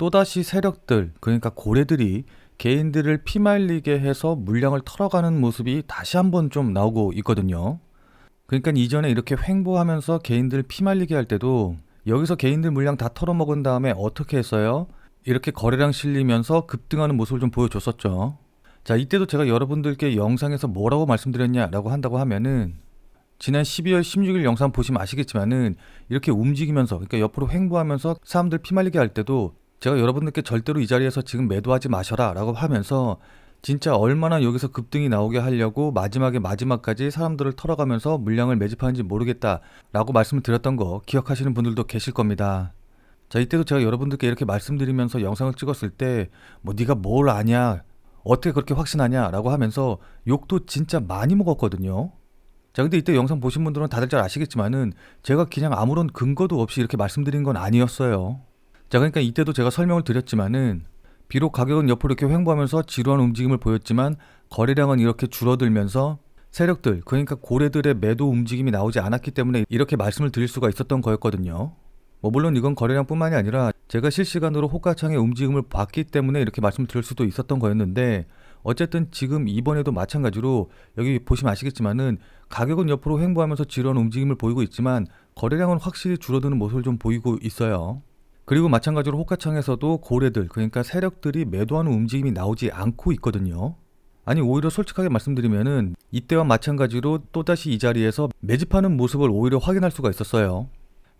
또다시 세력들, 그러니까 고래들이 개인들을 피말리게 해서 물량을 털어가는 모습이 다시 한번 좀 나오고 있거든요. 그러니까 이전에 이렇게 횡보하면서 개인들 피말리게 할 때도 여기서 개인들 물량 다 털어먹은 다음에 어떻게 했어요? 이렇게 거래량 실리면서 급등하는 모습을 좀 보여줬었죠. 자, 이때도 제가 여러분들께 영상에서 뭐라고 말씀드렸냐라고 한다고 하면은 지난 12월 16일 영상 보시면 아시겠지만은 이렇게 움직이면서 그러니까 옆으로 횡보하면서 사람들 피말리게 할 때도 제가 여러분들께 절대로 이 자리에서 지금 매도하지 마셔라 라고 하면서 진짜 얼마나 여기서 급등이 나오게 하려고 마지막에 마지막까지 사람들을 털어가면서 물량을 매집하는지 모르겠다 라고 말씀을 드렸던 거 기억하시는 분들도 계실 겁니다. 자 이때도 제가 여러분들께 이렇게 말씀드리면서 영상을 찍었을 때 뭐 네가 뭘 아냐 어떻게 그렇게 확신하냐 라고 하면서 욕도 진짜 많이 먹었거든요. 자 근데 이때 영상 보신 분들은 다들 잘 아시겠지만은 제가 그냥 아무런 근거도 없이 이렇게 말씀드린 건 아니었어요. 자 그러니까 이때도 제가 설명을 드렸지만은 비록 가격은 옆으로 이렇게 횡보하면서 지루한 움직임을 보였지만 거래량은 이렇게 줄어들면서 세력들 그러니까 고래들의 매도 움직임이 나오지 않았기 때문에 이렇게 말씀을 드릴 수가 있었던 거였거든요. 뭐 물론 이건 거래량뿐만이 아니라 제가 실시간으로 호가창의 움직임을 봤기 때문에 이렇게 말씀을 드릴 수도 있었던 거였는데 어쨌든 지금 이번에도 마찬가지로 여기 보시면 아시겠지만은 가격은 옆으로 횡보하면서 지루한 움직임을 보이고 있지만 거래량은 확실히 줄어드는 모습을 좀 보이고 있어요. 그리고 마찬가지로 호가창에서도 고래들 그러니까 세력들이 매도하는 움직임이 나오지 않고 있거든요. 아니 오히려 솔직하게 말씀드리면은 이때와 마찬가지로 또다시 이 자리에서 매집하는 모습을 오히려 확인할 수가 있었어요.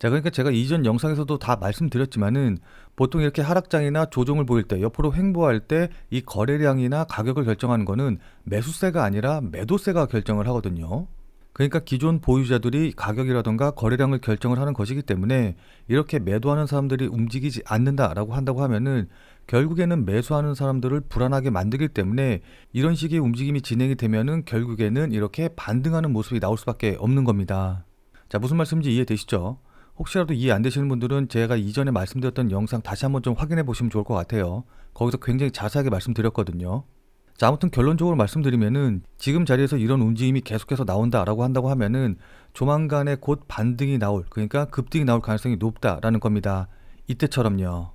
자 그러니까 제가 이전 영상에서도 다 말씀드렸지만은 보통 이렇게 하락장이나 조정을 보일 때 옆으로 횡보할 때 이 거래량이나 가격을 결정하는 거는 매수세가 아니라 매도세가 결정을 하거든요. 그러니까 기존 보유자들이 가격이라던가 거래량을 결정을 하는 것이기 때문에 이렇게 매도하는 사람들이 움직이지 않는다라고 한다고 하면은 결국에는 매수하는 사람들을 불안하게 만들기 때문에 이런 식의 움직임이 진행이 되면은 결국에는 이렇게 반등하는 모습이 나올 수밖에 없는 겁니다. 자, 무슨 말씀인지 이해되시죠? 혹시라도 이해 안 되시는 분들은 제가 이전에 말씀드렸던 영상 다시 한번 좀 확인해 보시면 좋을 것 같아요. 거기서 굉장히 자세하게 말씀드렸거든요. 자, 아무튼 결론적으로 말씀드리면은 지금 자리에서 이런 움직임이 계속해서 나온다라고 한다고 하면은 조만간에 곧 반등이 나올, 그러니까 급등이 나올 가능성이 높다라는 겁니다. 이때처럼요.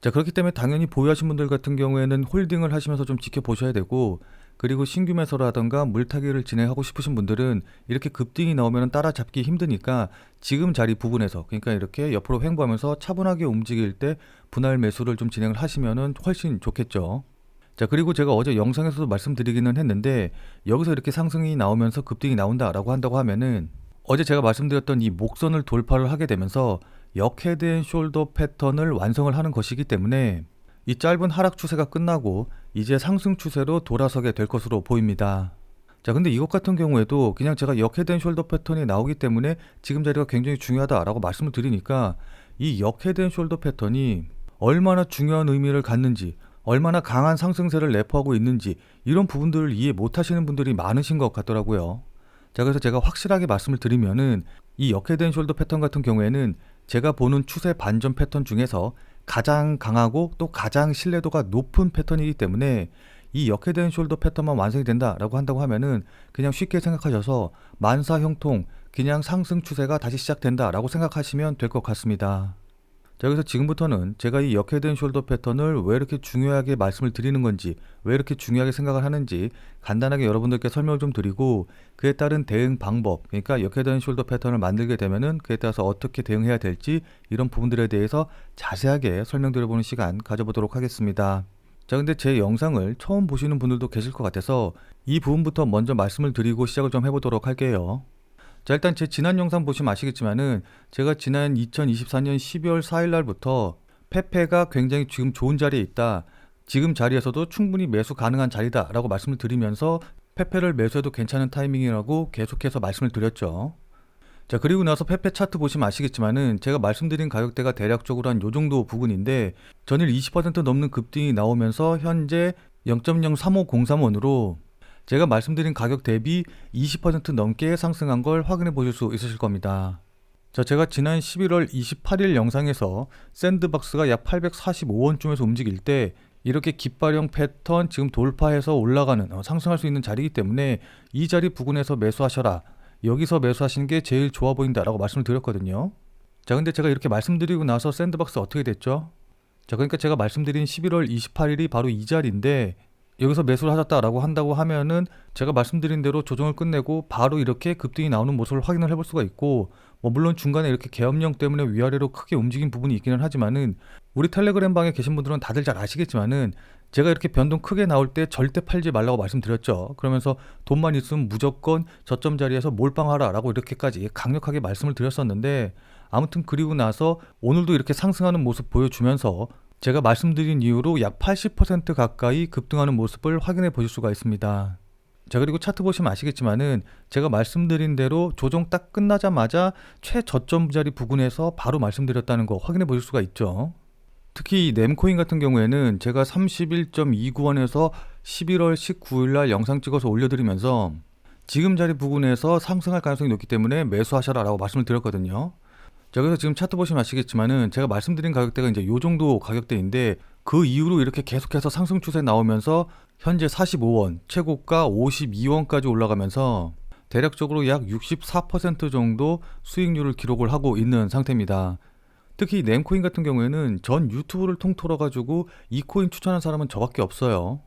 자, 그렇기 때문에 당연히 보유하신 분들 같은 경우에는 홀딩을 하시면서 좀 지켜보셔야 되고, 그리고 신규 매수라던가 물타기를 진행하고 싶으신 분들은 이렇게 급등이 나오면 따라잡기 힘드니까 지금 자리 부분에서 그러니까 이렇게 옆으로 횡보하면서 차분하게 움직일 때 분할 매수를 좀 진행을 하시면은 훨씬 좋겠죠. 자, 그리고 제가 어제 영상에서도 말씀드리기는 했는데 여기서 이렇게 상승이 나오면서 급등이 나온다라고 한다고 하면은 어제 제가 말씀드렸던 이 목선을 돌파를 하게 되면서 역헤드 앤 숄더 패턴을 완성을 하는 것이기 때문에 이 짧은 하락 추세가 끝나고 이제 상승 추세로 돌아서게 될 것으로 보입니다. 자, 근데 이것 같은 경우에도 그냥 제가 역헤드 앤 숄더 패턴이 나오기 때문에 지금 자리가 굉장히 중요하다라고 말씀을 드리니까 이 역헤드 앤 숄더 패턴이 얼마나 중요한 의미를 갖는지 얼마나 강한 상승세를 내포하고 있는지 이런 부분들을 이해 못 하시는 분들이 많으신 것 같더라고요. 자, 그래서 제가 확실하게 말씀을 드리면은 이앤 숄더 패턴 같은 경우에는 제가 보는 추세 반전 패턴 중에서 가장 강하고 또 가장 신뢰도가 높은 패턴이기 때문에 이앤 숄더 패턴만 완성이 된다라고 한다고 하면은 그냥 쉽게 생각하셔서 만사 형통 그냥 상승 추세가 다시 시작된다라고 생각하시면 될 것 같습니다. 자, 그래서 지금부터는 제가 이 역헤드 앤 숄더 패턴을 왜 이렇게 중요하게 말씀을 드리는 건지, 왜 이렇게 중요하게 생각을 하는지 간단하게 여러분들께 설명을 좀 드리고 그에 따른 대응 방법, 그러니까 역헤드 앤 숄더 패턴을 만들게 되면은 그에 따라서 어떻게 대응해야 될지 이런 부분들에 대해서 자세하게 설명드려보는 시간 가져보도록 하겠습니다. 자, 근데 제 영상을 처음 보시는 분들도 계실 것 같아서 이 부분부터 먼저 말씀을 드리고 시작을 좀 해보도록 할게요. 자, 일단 제 지난 영상 보시면 아시겠지만은 제가 지난 2024년 12월 4일 날부터 페페가 굉장히 지금 좋은 자리에 있다. 지금 자리에서도 충분히 매수 가능한 자리다라고 말씀을 드리면서 페페를 매수해도 괜찮은 타이밍이라고 계속해서 말씀을 드렸죠. 자, 그리고 나서 페페 차트 보시면 아시겠지만은 제가 말씀드린 가격대가 대략적으로 한 요 정도 부근인데 전일 20% 넘는 급등이 나오면서 현재 0.03503원으로 제가 말씀드린 가격 대비 20% 넘게 상승한 걸 확인해 보실 수 있으실 겁니다. 자, 제가 지난 11월 28일 영상에서 샌드박스가 약 845원쯤에서 움직일 때 이렇게 깃발형 패턴 지금 돌파해서 올라가는 어, 상승할 수 있는 자리이기 때문에 이 자리 부근에서 매수하셔라. 여기서 매수하시는 게 제일 좋아 보인다라고 말씀을 드렸거든요. 자, 근데 제가 이렇게 말씀드리고 나서 샌드박스 어떻게 됐죠? 자, 그러니까 제가 말씀드린 11월 28일이 바로 이 자리인데 여기서 매수를 하셨다라고 한다고 하면은 제가 말씀드린 대로 조정을 끝내고 바로 이렇게 급등이 나오는 모습을 확인을 해볼 수가 있고 뭐 물론 중간에 이렇게 계엄령 때문에 위아래로 크게 움직인 부분이 있기는 하지만은 우리 텔레그램 방에 계신 분들은 다들 잘 아시겠지만은 제가 이렇게 변동 크게 나올 때 절대 팔지 말라고 말씀드렸죠. 그러면서 돈만 있으면 무조건 저점 자리에서 몰빵하라라고 이렇게까지 강력하게 말씀을 드렸었는데 아무튼 그리고 나서 오늘도 이렇게 상승하는 모습 보여주면서 제가 말씀드린 이후로 약 80% 가까이 급등하는 모습을 확인해 보실 수가 있습니다. 자 그리고 차트 보시면 아시겠지만은 제가 말씀드린 대로 조정 딱 끝나자마자 최저점 자리 부근에서 바로 말씀드렸다는 거 확인해 보실 수가 있죠. 특히 이 nem코인 같은 경우에는 제가 31.29원에서 11월 19일 날 영상 찍어서 올려드리면서 지금 자리 부근에서 상승할 가능성이 높기 때문에 매수하셔라라고 말씀을 드렸거든요. 자, 그래서 지금 차트 보시면 아시겠지만은 제가 말씀드린 가격대가 이제 요 정도 가격대인데 그 이후로 이렇게 계속해서 상승 추세 나오면서 현재 45원, 최고가 52원까지 올라가면서 대략적으로 약 64% 정도 수익률을 기록을 하고 있는 상태입니다. 특히 nem코인 같은 경우에는 전 유튜브를 통틀어 가지고 이 코인 추천한 사람은 저밖에 없어요.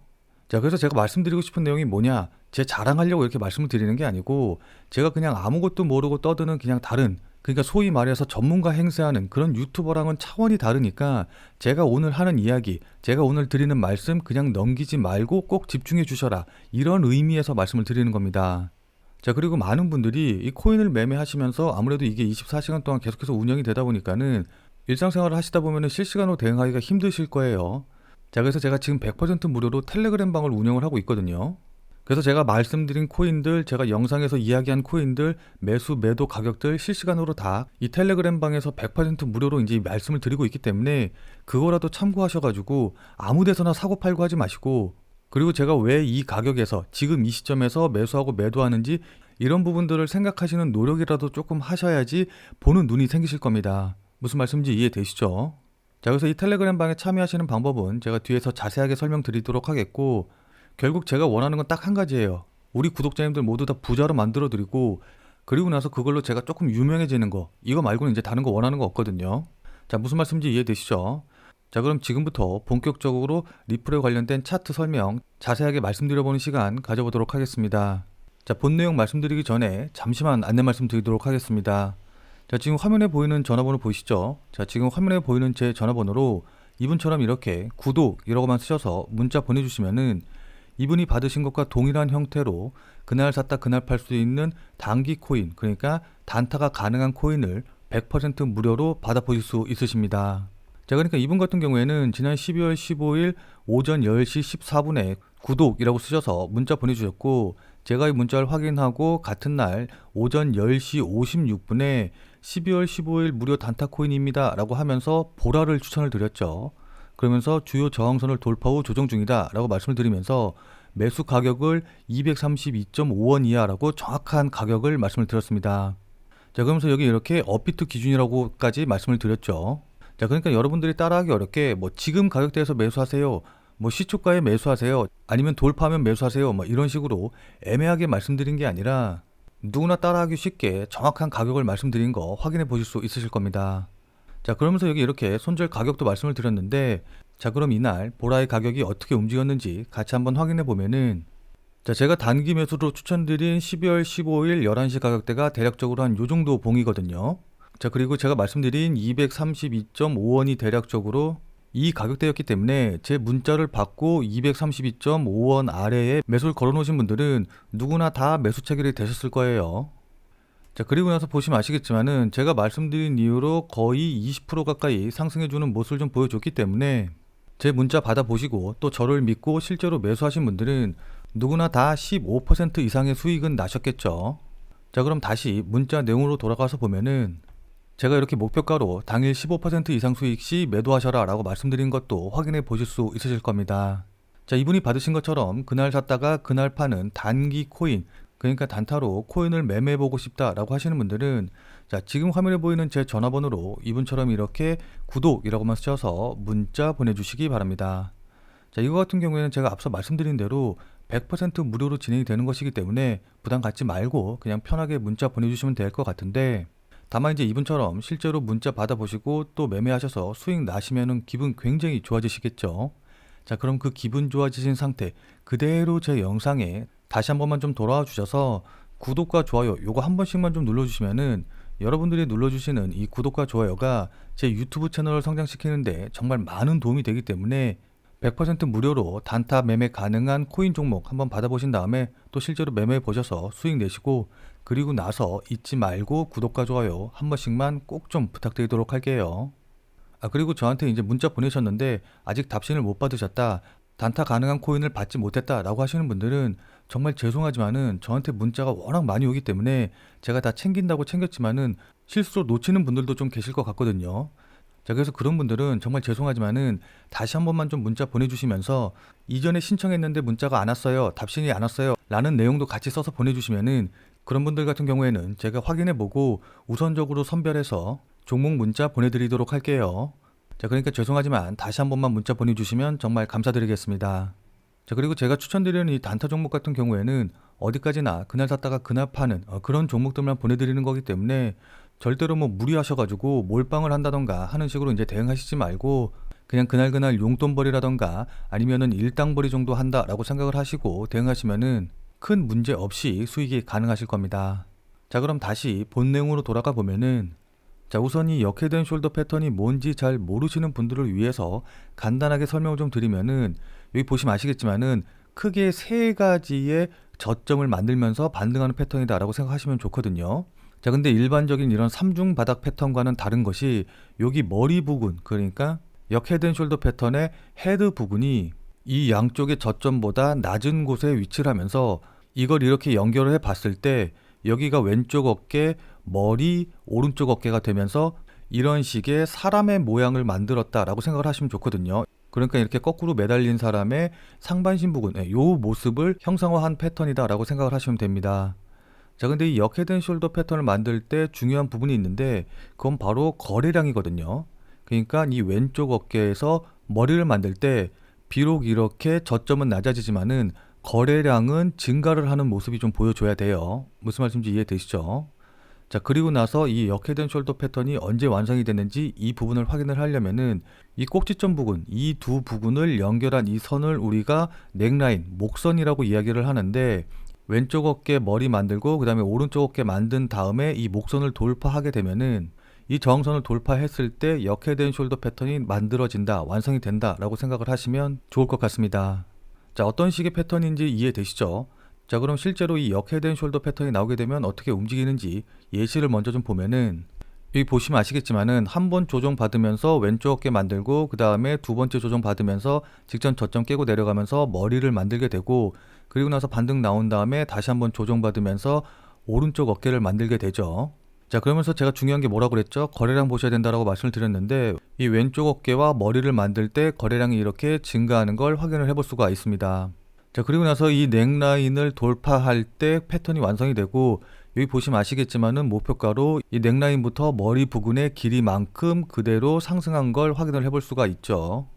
자, 그래서 제가 말씀드리고 싶은 내용이 뭐냐? 제 자랑하려고 이렇게 말씀을 드리는 게 아니고 제가 그냥 아무것도 모르고 떠드는 그냥 다른 그러니까 소위 말해서 전문가 행세하는 그런 유튜버랑은 차원이 다르니까 제가 오늘 하는 이야기, 제가 오늘 드리는 말씀 그냥 넘기지 말고 꼭 집중해 주셔라. 이런 의미에서 말씀을 드리는 겁니다. 자, 그리고 많은 분들이 이 코인을 매매하시면서 아무래도 이게 24시간 동안 계속해서 운영이 되다 보니까는 일상생활을 하시다 보면은 실시간으로 대응하기가 힘드실 거예요. 자, 그래서 제가 지금 100% 무료로 텔레그램 방을 운영을 하고 있거든요. 그래서 제가 말씀드린 코인들, 제가 영상에서 이야기한 코인들, 매수, 매도 가격들 실시간으로 다 이 텔레그램 방에서 100% 무료로 이제 말씀을 드리고 있기 때문에 그거라도 참고하셔가지고 아무 데서나 사고 팔고 하지 마시고 그리고 제가 왜 이 가격에서 지금 이 시점에서 매수하고 매도하는지 이런 부분들을 생각하시는 노력이라도 조금 하셔야지 보는 눈이 생기실 겁니다. 무슨 말씀인지 이해되시죠? 자, 그래서 이 텔레그램 방에 참여하시는 방법은 제가 뒤에서 자세하게 설명드리도록 하겠고 결국 제가 원하는 건 딱 한 가지예요. 우리 구독자님들 모두 다 부자로 만들어 드리고 그리고 나서 그걸로 제가 조금 유명해지는 거 이거 말고는 이제 다른 거 원하는 거 없거든요. 자 무슨 말씀인지 이해되시죠? 자 그럼 지금부터 본격적으로 리플에 관련된 차트 설명 자세하게 말씀드려보는 시간 가져보도록 하겠습니다. 자 본 내용 말씀드리기 전에 잠시만 안내 말씀드리도록 하겠습니다. 자 지금 화면에 보이는 전화번호 보이시죠? 자 지금 화면에 보이는 제 전화번호로 이분처럼 이렇게 구독이라고만 쓰셔서 문자 보내주시면은 이분이 받으신 것과 동일한 형태로 그날 샀다 그날 팔 수 있는 단기 코인 그러니까 단타가 가능한 코인을 100% 무료로 받아보실 수 있으십니다. 자 그러니까 이분 같은 경우에는 지난 12월 15일 오전 10시 14분에 구독이라고 쓰셔서 문자 보내주셨고 제가 이 문자를 확인하고 같은 날 오전 10시 56분에 12월 15일 무료 단타 코인입니다 라고 하면서 보라를 추천을 드렸죠. 그러면서 주요 저항선을 돌파 후 조정 중이다 라고 말씀을 드리면서 매수 가격을 232.5원 이하라고 정확한 가격을 말씀을 드렸습니다. 자, 그러면서 여기 이렇게 업비트 기준이라고까지 말씀을 드렸죠. 자, 그러니까 여러분들이 따라하기 어렵게 뭐 지금 가격대에서 매수하세요. 뭐 시초가에 매수하세요. 아니면 돌파하면 매수하세요. 뭐 이런 식으로 애매하게 말씀드린 게 아니라 누구나 따라하기 쉽게 정확한 가격을 말씀드린 거 확인해 보실 수 있으실 겁니다. 자, 그러면서 여기 이렇게 손절 가격도 말씀을 드렸는데 자, 그럼 이날 보라의 가격이 어떻게 움직였는지 같이 한번 확인해 보면은 자, 제가 단기 매수로 추천드린 12월 15일 11시 가격대가 대략적으로 한 요 정도 봉이거든요. 자, 그리고 제가 말씀드린 232.5원이 대략적으로 이 가격대였기 때문에 제 문자를 받고 232.5원 아래에 매수를 걸어 놓으신 분들은 누구나 다 매수 체결이 되셨을 거예요. 자, 그리고 나서 보시면 아시겠지만은 제가 말씀드린 이후로 거의 20% 가까이 상승해주는 모습을 좀 보여줬기 때문에 제 문자 받아보시고 또 저를 믿고 실제로 매수하신 분들은 누구나 다 15% 이상의 수익은 나셨겠죠. 자, 그럼 다시 문자 내용으로 돌아가서 보면은 제가 이렇게 목표가로 당일 15% 이상 수익 시 매도하셔라 라고 말씀드린 것도 확인해 보실 수 있으실 겁니다. 자, 이분이 받으신 것처럼 그날 샀다가 그날 파는 단기 코인, 그러니까 단타로 코인을 매매해보고 싶다라고 하시는 분들은 자, 지금 화면에 보이는 제 전화번호로 이분처럼 이렇게 구독이라고만 쓰셔서 문자 보내주시기 바랍니다. 자, 이거 같은 경우에는 제가 앞서 말씀드린 대로 100% 무료로 진행이 되는 것이기 때문에 부담 갖지 말고 그냥 편하게 문자 보내주시면 될 것 같은데 다만 이제 이분처럼 실제로 문자 받아보시고 또 매매하셔서 수익 나시면은 기분 굉장히 좋아지시겠죠. 자, 그럼 그 기분 좋아지신 상태 그대로 제 영상에 다시 한 번만 좀 돌아와 주셔서 구독과 좋아요 요거 한 번씩만 좀 눌러주시면은 여러분들이 눌러주시는 이 구독과 좋아요가 제 유튜브 채널을 성장시키는데 정말 많은 도움이 되기 때문에 100% 무료로 단타 매매 가능한 코인 종목 한번 받아보신 다음에 또 실제로 매매해 보셔서 수익 내시고 그리고 나서 잊지 말고 구독과 좋아요 한 번씩만 꼭 좀 부탁드리도록 할게요. 아 그리고 저한테 이제 문자 보내셨는데 아직 답신을 못 받으셨다. 단타 가능한 코인을 받지 못했다라고 하시는 분들은 정말 죄송하지만은 저한테 문자가 워낙 많이 오기 때문에 제가 다 챙긴다고 챙겼지만은 실수로 놓치는 분들도 좀 계실 것 같거든요. 자, 그래서 그런 분들은 정말 죄송하지만은 다시 한 번만 좀 문자 보내주시면서 이전에 신청했는데 문자가 안 왔어요. 답신이 안 왔어요. 라는 내용도 같이 써서 보내주시면은 그런 분들 같은 경우에는 제가 확인해 보고 우선적으로 선별해서 종목 문자 보내드리도록 할게요. 자, 그러니까 죄송하지만 다시 한 번만 문자 보내주시면 정말 감사드리겠습니다. 자, 그리고 제가 추천드리는 이 단타 종목 같은 경우에는 어디까지나 그날 샀다가 그날 파는 어, 그런 종목들만 보내드리는 거기 때문에 절대로 뭐 무리하셔가지고 몰빵을 한다던가 하는 식으로 이제 대응하시지 말고 그냥 그날그날 용돈벌이라던가 아니면은 일당벌이 정도 한다라고 생각을 하시고 대응하시면은 큰 문제 없이 수익이 가능하실 겁니다. 자, 그럼 다시 본 내용으로 돌아가 보면은 자, 우선 이 역해된 숄더 패턴이 뭔지 잘 모르시는 분들을 위해서 간단하게 설명을 좀 드리면은 여기 보시면 아시겠지만은 크게 세 가지의 저점을 만들면서 반등하는 패턴이다라고 생각하시면 좋거든요. 자, 근데 일반적인 이런 삼중 바닥 패턴과는 다른 것이 여기 머리 부분, 그러니까 역헤드 숄더 패턴의 헤드 부분이 이 양쪽의 저점보다 낮은 곳에 위치를 하면서 이걸 이렇게 연결을 해 봤을 때 여기가 왼쪽 어깨, 머리, 오른쪽 어깨가 되면서 이런 식의 사람의 모양을 만들었다라고 생각을 하시면 좋거든요. 그러니까 이렇게 거꾸로 매달린 사람의 상반신 부분, 이 모습을 형상화한 패턴이다라고 생각을 하시면 됩니다. 자, 근데 이 역헤드 숄더 패턴을 만들 때 중요한 부분이 있는데 그건 바로 거래량이거든요. 그러니까 이 왼쪽 어깨에서 머리를 만들 때 비록 이렇게 저점은 낮아지지만은 거래량은 증가를 하는 모습이 좀 보여줘야 돼요. 무슨 말씀인지 이해되시죠? 자, 그리고 나서 이 역헤드 숄더 패턴이 언제 완성이 됐는지 이 부분을 확인을 하려면은 이 꼭지점 부분, 이 두 부분을 연결한 이 선을 우리가 넥라인, 목선이라고 이야기를 하는데 왼쪽 어깨 머리 만들고 그다음에 오른쪽 어깨 만든 다음에 이 목선을 돌파하게 되면은 이 저항선을 돌파했을 때 역해된 숄더 패턴이 만들어진다, 완성이 된다라고 생각을 하시면 좋을 것 같습니다. 자, 어떤 식의 패턴인지 이해되시죠? 자, 그럼 실제로 이 역해된 숄더 패턴이 나오게 되면 어떻게 움직이는지 예시를 먼저 좀 보면은 여기 보시면 아시겠지만은 한 번 조정 받으면서 왼쪽 어깨 만들고 그 다음에 두 번째 조정 받으면서 직전 저점 깨고 내려가면서 머리를 만들게 되고 그리고 나서 반등 나온 다음에 다시 한번 조정 받으면서 오른쪽 어깨를 만들게 되죠. 자 그러면서 제가 중요한 게 뭐라고 그랬죠? 거래량 보셔야 된다라고 말씀을 드렸는데 이 왼쪽 어깨와 머리를 만들 때 거래량이 이렇게 증가하는 걸 확인을 해볼 수가 있습니다. 자 그리고 나서 이 넥라인을 돌파할 때 패턴이 완성이 되고 여기 보시면 아시겠지만은 목표가로 이 넥라인부터 머리 부근의 길이만큼 그대로 상승한 걸 확인을 해볼 수가 있죠.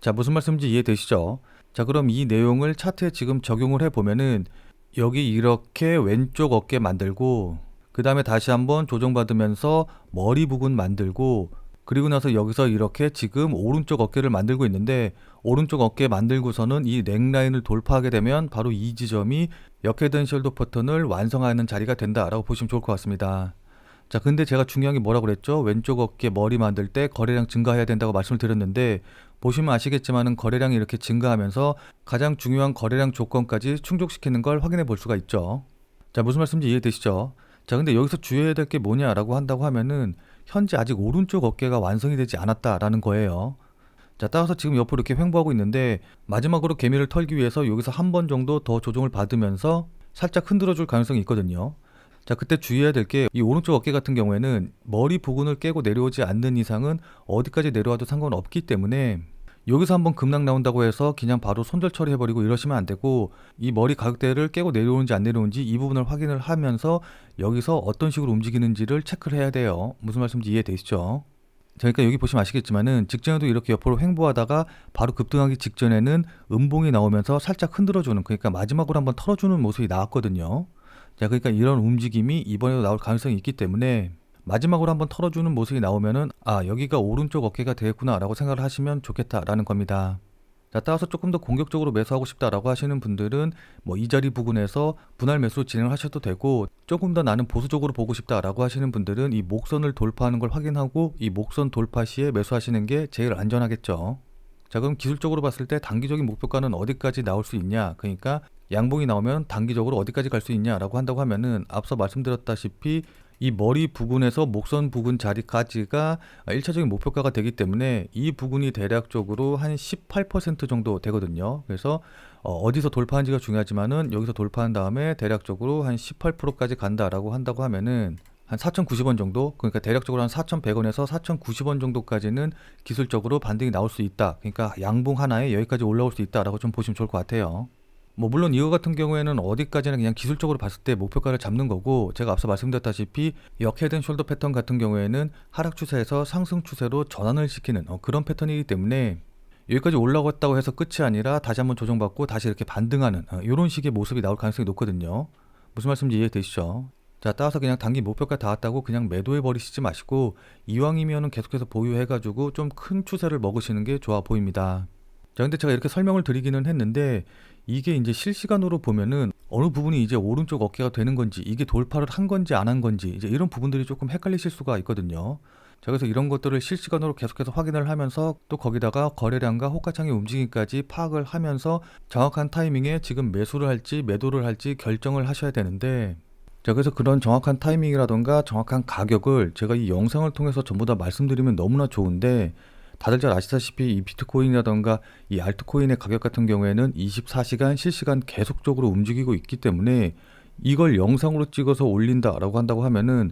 자 무슨 말씀인지 이해되시죠? 자 그럼 이 내용을 차트에 지금 적용을 해보면은 여기 이렇게 왼쪽 어깨 만들고 그 다음에 다시 한번 조정받으면서 머리 부분 만들고 그리고 나서 여기서 이렇게 지금 오른쪽 어깨를 만들고 있는데 오른쪽 어깨 만들고서는 이 넥라인을 돌파하게 되면 바로 이 지점이 역헤든 숄더 패턴을 완성하는 자리가 된다라고 보시면 좋을 것 같습니다. 자, 근데 제가 중요한 게 뭐라고 그랬죠? 왼쪽 어깨 머리 만들 때 거래량 증가해야 된다고 말씀을 드렸는데 보시면 아시겠지만은 거래량이 이렇게 증가하면서 가장 중요한 거래량 조건까지 충족시키는 걸 확인해 볼 수가 있죠. 자, 무슨 말씀인지 이해되시죠? 자, 근데 여기서 주의해야 될 게 뭐냐라고 한다고 하면은 현재 아직 오른쪽 어깨가 완성이 되지 않았다라는 거예요. 자, 따라서 지금 옆으로 이렇게 횡보하고 있는데 마지막으로 개미를 털기 위해서 여기서 한 번 정도 더 조정을 받으면서 살짝 흔들어 줄 가능성이 있거든요. 자, 그때 주의해야 될 게 이 오른쪽 어깨 같은 경우에는 머리 부분을 깨고 내려오지 않는 이상은 어디까지 내려와도 상관없기 때문에 여기서 한번 급락 나온다고 해서 그냥 바로 손절 처리해버리고 이러시면 안 되고 이 머리 가격대를 깨고 내려오는지 안 내려오는지 이 부분을 확인을 하면서 여기서 어떤 식으로 움직이는지를 체크를 해야 돼요. 무슨 말씀인지 이해되시죠? 그러니까 여기 보시면 아시겠지만은 직전에도 이렇게 옆으로 횡보하다가 바로 급등하기 직전에는 음봉이 나오면서 살짝 흔들어주는 그러니까 마지막으로 한번 털어주는 모습이 나왔거든요. 자, 그러니까 이런 움직임이 이번에도 나올 가능성이 있기 때문에 마지막으로 한번 털어주는 모습이 나오면은 아 여기가 오른쪽 어깨가 되겠구나라고 생각을 하시면 좋겠다라는 겁니다. 자, 따라서 조금 더 공격적으로 매수하고 싶다라고 하시는 분들은 뭐 이 자리 부근에서 분할 매수 진행을 하셔도 되고 조금 더 나는 보수적으로 보고 싶다라고 하시는 분들은 이 목선을 돌파하는 걸 확인하고 이 목선 돌파 시에 매수하시는 게 제일 안전하겠죠. 자, 그럼 기술적으로 봤을 때 단기적인 목표가는 어디까지 나올 수 있냐? 그러니까 양봉이 나오면 단기적으로 어디까지 갈 수 있냐라고 한다고 하면은 앞서 말씀드렸다시피 이 머리 부근에서 목선 부근 자리까지가 1차적인 목표가가 되기 때문에 이 부분이 대략적으로 한 18% 정도 되거든요. 그래서 어, 디서 돌파한지가 중요하지만은 여기서 돌파한 다음에 대략적으로 한 18%까지 간다라고 한다고 하면은 한 4,090원 정도, 그러니까 대략적으로 한 4,100원에서 4,090원 정도까지는 기술적으로 반등이 나올 수 있다. 그러니까 양봉 하나에 여기까지 올라올 수 있다라고 좀 보시면 좋을 것 같아요. 뭐 물론 이거 같은 경우에는 어디까지나 그냥 기술적으로 봤을 때 목표가를 잡는 거고 제가 앞서 말씀드렸다시피 역헤드 숄더 패턴 같은 경우에는 하락 추세에서 상승 추세로 전환을 시키는 어, 그런 패턴이기 때문에 여기까지 올라갔다고 해서 끝이 아니라 다시 한번 조정받고 다시 이렇게 반등하는 어, 이런 식의 모습이 나올 가능성이 높거든요. 무슨 말씀인지 이해되시죠? 자, 따라서 그냥 단기 목표가 닿았다고 그냥 매도해 버리시지 마시고 이왕이면은 계속해서 보유해 가지고 좀 큰 추세를 먹으시는 게 좋아 보입니다. 자, 근데 제가 이렇게 설명을 드리기는 했는데 이게 이제 실시간으로 보면은 어느 부분이 이제 오른쪽 어깨가 되는 건지 이게 돌파를 한 건지 안 한 건지 이제 이런 부분들이 조금 헷갈리실 수가 있거든요. 자, 그래서 이런 것들을 실시간으로 계속해서 확인을 하면서 또 거기다가 거래량과 호가창의 움직임까지 파악을 하면서 정확한 타이밍에 지금 매수를 할지 매도를 할지 결정을 하셔야 되는데 자, 그래서 그런 정확한 타이밍이라던가 정확한 가격을 제가 이 영상을 통해서 전부 다 말씀드리면 너무나 좋은데 다들 잘 아시다시피 이 비트코인이라던가 이 알트코인의 가격 같은 경우에는 24시간 실시간 계속적으로 움직이고 있기 때문에 이걸 영상으로 찍어서 올린다라고 한다고 하면은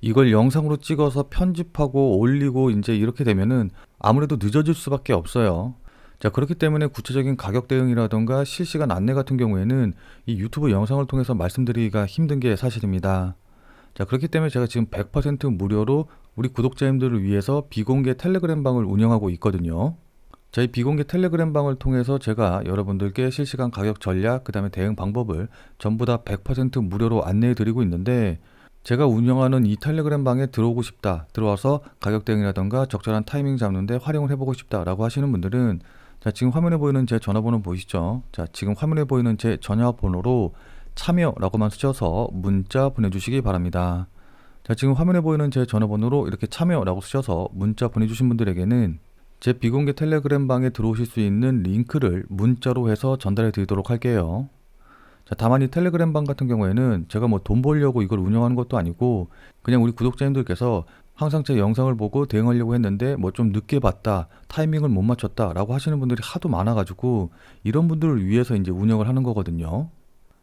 이걸 영상으로 찍어서 편집하고 올리고 이제 이렇게 되면은 아무래도 늦어질 수밖에 없어요. 자, 그렇기 때문에 구체적인 가격 대응이라던가 실시간 안내 같은 경우에는 이 유튜브 영상을 통해서 말씀드리기가 힘든 게 사실입니다. 자, 그렇기 때문에 제가 지금 100% 무료로 우리 구독자님들을 위해서 비공개 텔레그램 방을 운영하고 있거든요. 저희 비공개 텔레그램 방을 통해서 제가 여러분들께 실시간 가격 전략, 그 다음에 대응 방법을 전부 다 100% 무료로 안내해 드리고 있는데 제가 운영하는 이 텔레그램 방에 들어오고 싶다, 들어와서 가격 대응이라던가 적절한 타이밍 잡는데 활용을 해보고 싶다라고 하시는 분들은 자, 지금 화면에 보이는 제 전화번호 보이시죠? 자, 지금 화면에 보이는 제 전화번호로 참여라고만 쓰셔서 문자 보내주시기 바랍니다. 자, 지금 화면에 보이는 제 전화번호로 이렇게 참여라고 쓰셔서 문자 보내주신 분들에게는 제 비공개 텔레그램 방에 들어오실 수 있는 링크를 문자로 해서 전달해 드리도록 할게요. 자, 다만 이 텔레그램 방 같은 경우에는 제가 뭐 돈 벌려고 이걸 운영하는 것도 아니고 그냥 우리 구독자님들께서 항상 제 영상을 보고 대응하려고 했는데 뭐 좀 늦게 봤다, 타이밍을 못 맞췄다 라고 하시는 분들이 하도 많아가지고 이런 분들을 위해서 이제 운영을 하는 거거든요.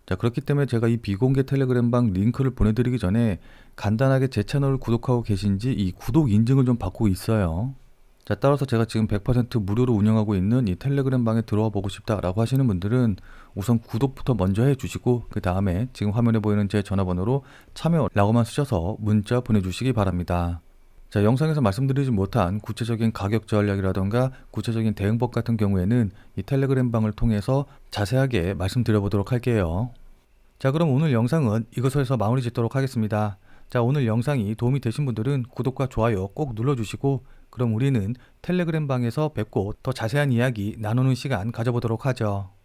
자, 그렇기 때문에 제가 이 비공개 텔레그램 방 링크를 보내드리기 전에 간단하게 제 채널을 구독하고 계신지 이 구독 인증을 좀 받고 있어요. 자, 따라서 제가 지금 100% 무료로 운영하고 있는 이 텔레그램 방에 들어와 보고 싶다라고 하시는 분들은 우선 구독부터 먼저 해주시고 그 다음에 지금 화면에 보이는 제 전화번호로 참여라고만 쓰셔서 문자 보내주시기 바랍니다. 자, 영상에서 말씀드리지 못한 구체적인 가격 전략이라던가 구체적인 대응법 같은 경우에는 이 텔레그램 방을 통해서 자세하게 말씀드려 보도록 할게요. 자, 그럼 오늘 영상은 이것에서 마무리 짓도록 하겠습니다. 자, 오늘 영상이 도움이 되신 분들은 구독과 좋아요 꼭 눌러 주시고 그럼 우리는 텔레그램 방에서 뵙고 더 자세한 이야기 나누는 시간 가져보도록 하죠.